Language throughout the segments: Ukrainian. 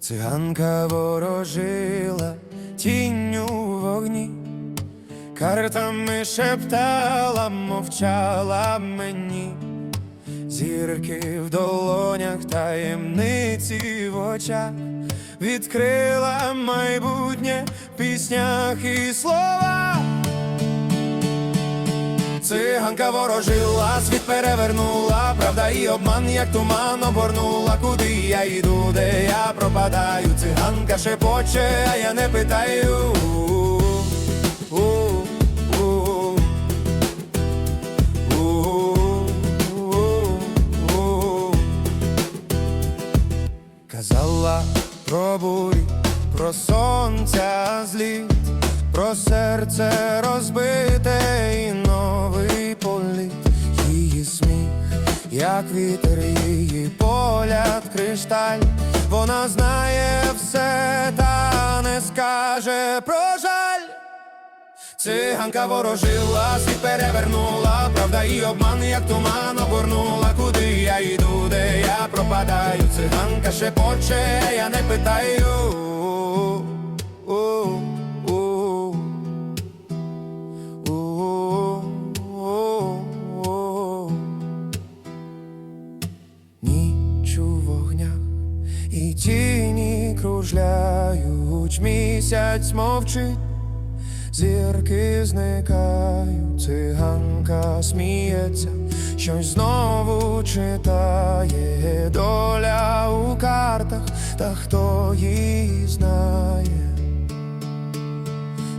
Циганка ворожила тінню вогні, картами шептала, мовчала мені, зірки в долонях, таємниці в очах, відкрила майбутнє в піснях і словах. Циганка ворожила, світ перевернула, правда і обман, як туман обгорнула, куди я йду, де я пропадаю. Циганка шепоче, а я не питаю. Про бурі, про сонця зліт, про серце розбите і новий політ, її сміх, як вітер, її погляд кришталь, вона знає все, та не скаже про жаль. Циганка ворожила, світ перевернула, правда і обман, як туман обгорнула, куди я йду, пропадаю. Циганка шепоче, я не питаю. У-у-у. Ніч у вогнях і тіні кружляють, місяць мовчить. Зірки зникають, циганка сміється, щось знову читає доля у картах, та хто її знає.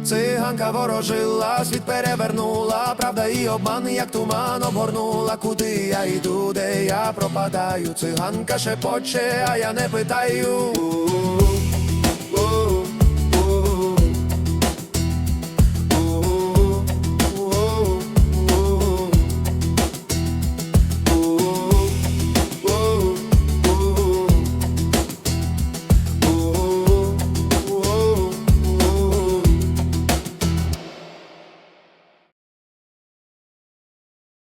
Циганка ворожила, світ перевернула, правда і обман, як туман обгорнула, куди я йду, де я пропадаю. Циганка шепоче, а я не питаю.